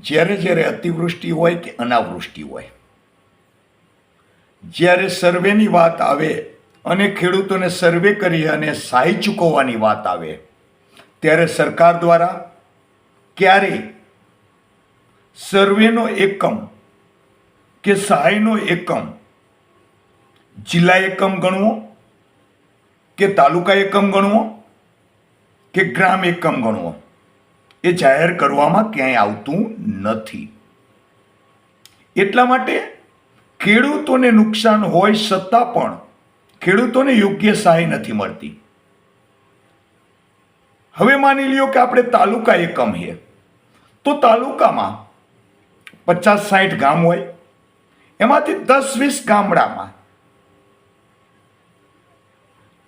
જ્યારે જ્યારે અતિવૃષ્ટિ હોય કે અનાવૃષ્ટિ હોય. જ્યારે સર્વેની વાત આવે, અને ખેડૂતોને સર્વે કરી અને સહાય ચૂકવવાની વાત આવે, ત્યારે સરકાર દ્વારા ક્યારેય સર્વેનો એકમ કે સહાયનો એકમ, જિલ્લા એકમ ગણવો કે તાલુકા એકમ ગણવો કે ગ્રામ એકમ ગણવો? એ જાહેર કરવામાં ક્યાંય આવતું નથી. એટલા માટે ખેડૂતોને નુકસાન હોય છતાં પણ ખેડૂતોને યોગ્ય સહાય નથી મળતી. હવે માની લ્યો કે આપણે તાલુકા એકમ છે. તો તાલુકામાં પચાસ સાઠ ગામ હોય. એમાંથી દસ વીસ ગામડામાં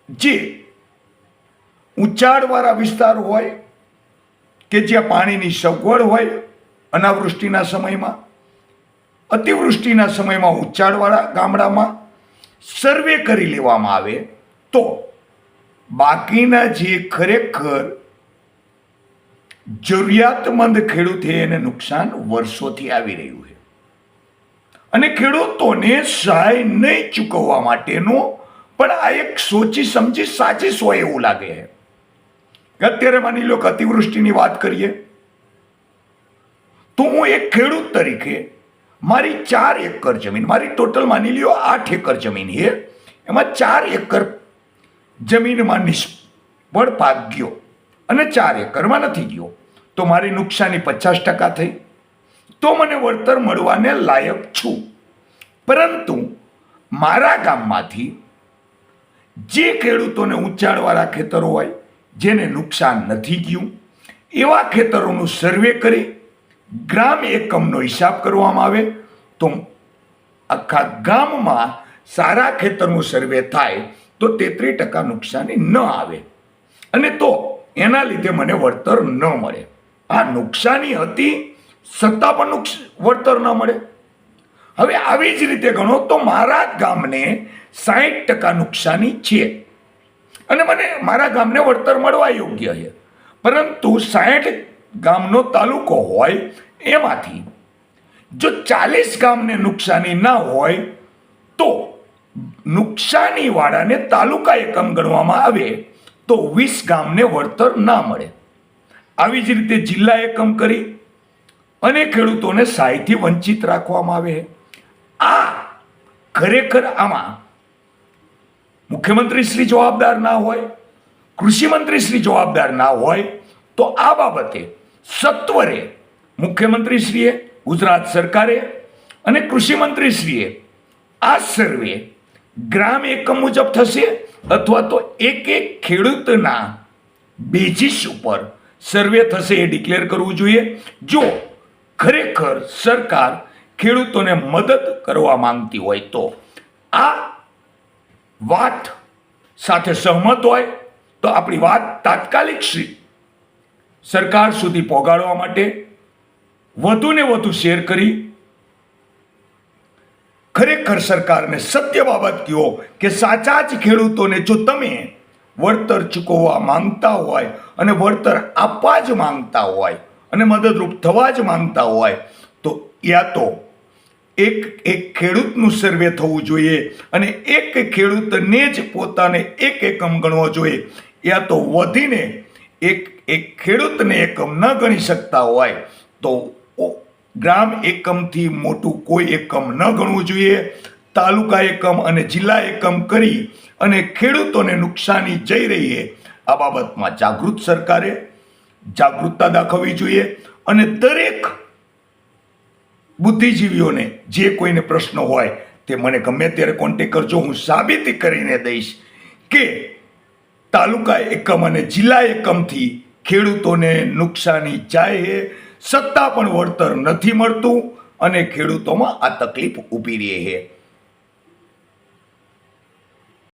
જે ઊંચાણવાળા વિસ્તાર હોય કે જ્યાં પાણીની સગવડ હોય અનાવૃષ્ટિના સમયમાં, અતિવૃષ્ટિના સમયમાં ઊંચાણવાળા ગામડામાં સર્વે કરી લેવામાં આવે તો બાકીના જે ખરેખર જરૂરિયાતમંદ ખેડૂતે એને નુકસાન વર્ષોથી આવી રહ્યું છે. અને ખેડૂતોને સહાય નહીં ચૂકવવા માટેનો પણ આ એક સોચી સમજી સાચી હોય એવું લાગે છે. અત્યારે માની લો કે અતિવૃષ્ટિની વાત કરીએ, તો હું એક ખેડૂત તરીકે મારી ચાર એકર જમીન, મારી ટોટલ માની લ્યો આઠ એકર જમીન છે, એમાં ચાર એકર જમીનમાં નિષ્ફળ પાક ગયો અને ચાર એકરમાં નથી ગયો, તો મારી નુકસાની પચાસ ટકા થઈ, તો મને વળતર મળવાને લાયક છું. પરંતુ મારા ગામમાંથી જે ખેડૂતોને ઉંચાળવાળા ખેતરો હોય જેને નુકસાન નથી ગયું એવા ખેતરોનું સર્વે કરી ગ્રામ એકમનો હિસાબ કરવામાં આવે તો આખા ગામમાં સારા ખેતરનું સર્વે થાય તો તેત્રીસ ટકા નુકસાની ન આવે. અને તો એના લીધે મને વળતર ન મળે. આ નુકસાની હતી છતાં પણ વળતર ન મળે. હવે આવી જ રીતે ગણો તો મારા ગામને સાહીઠ ટકા નુકસાની છે. અને મને મારા ગામને વળતર મળવા યોગ્ય છે. પરંતુ સાઠ ગામનો તાલુકો હોય એમાંથી જો ચાલીસ ગામને નુકસાની ના હોય, તો નુકસાનીવાળાને તાલુકા એકમ ગણવામાં આવે તો વીસ ગામને વળતર ના મળે. આવી જ રીતે જિલ્લા એકમ કરી અને ખેડૂતોને સહાયથી વંચિત રાખવામાં આવે. આ ખરેખર આમાં મુખ્યમંત્રી શ્રી જવાબદાર ના હોય કૃષિ મંત્રી શ્રી જવાબદાર ના હોય, તો આ બાબતે સત્વરે મુખ્યમંત્રીશ્રીએ, ગુજરાત સરકારે અને કૃષિ મંત્રીશ્રીએ આ સર્વે ગ્રામ એકમ મુજબ થશે અથવા તો એક એક ખેડૂતના બેઝિસ ઉપર સર્વે થશે એ ડિક્લેર કરવું જોઈએ. જો ખરેખર સરકાર ખેડૂતોને મદદ કરવા માંગતી હોય તો આ વાત સાથે સહમત હોય તો આપણી વાત તાત્કાલિક શ્રી સરકાર સુધી પહોંચાડવા માટે વધુને વધુ શેર કરી. ખરેખર સરકારને સત્ય બાબત કહો કે સાચા જ ખેડૂતોને જો તમે વળતર ચૂકવવા માંગતા હોય અને વળતર આપવા જ માંગતા હોય અને મદદરૂપ થવા જ માંગતા હોય તો યા તો એક એક ખેડૂતનું સર્વે થવું જોઈએ અને એક ખેડૂતને જ પોતાને એક એકમ ગણવો જોઈએ. યા તો વધીને એક એક ખેડૂતને એકમ ન ગણી શકતા હોય તો ગ્રામ એકમથી મોટું કોઈ એકમ ન ગણવું જોઈએ. તાલુકા એકમ અને જિલ્લા એકમ કરી અને ખેડૂતોને નુકસાની જઈ રહી છે આ બાબતમાં જાગૃત સરકારે જાગૃતતા દાખવવી જોઈએ અને દરેક બુદ્ધિજીવીઓને જે કોઈને પ્રશ્ન હોય તે મને ગમે ત્યારે કોન્ટેક કરજો. હું સાબિતી કરીને દઈશ કે તાલુકા એકમ અને જિલ્લા એકમથી ખેડૂતોને નુકસાની જાય છે સત્તા પણ વળતર નથી મળતું અને ખેડૂતોમાં આ તકલીફ ઊભી રહી છે.